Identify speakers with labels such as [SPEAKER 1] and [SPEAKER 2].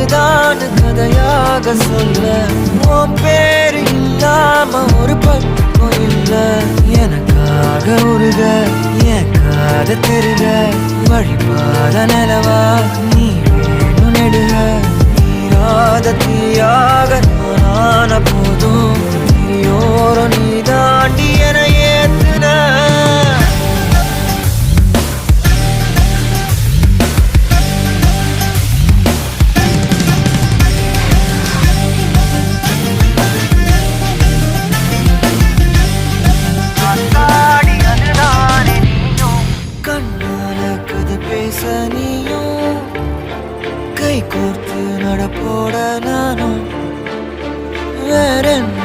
[SPEAKER 1] இதுதான் கதையாக சொல்ல உன் பேரு இல்லாம ஒரு பக்கம் இல்ல. எனக்காக உருக எனக்காக தெருக. வழிபாத நிலவா நீ வேணும் நெடுக. நீராத தீயாக நானான போதும். கதை கை கோர்த்து நடப்போட நானும் வேற என்ன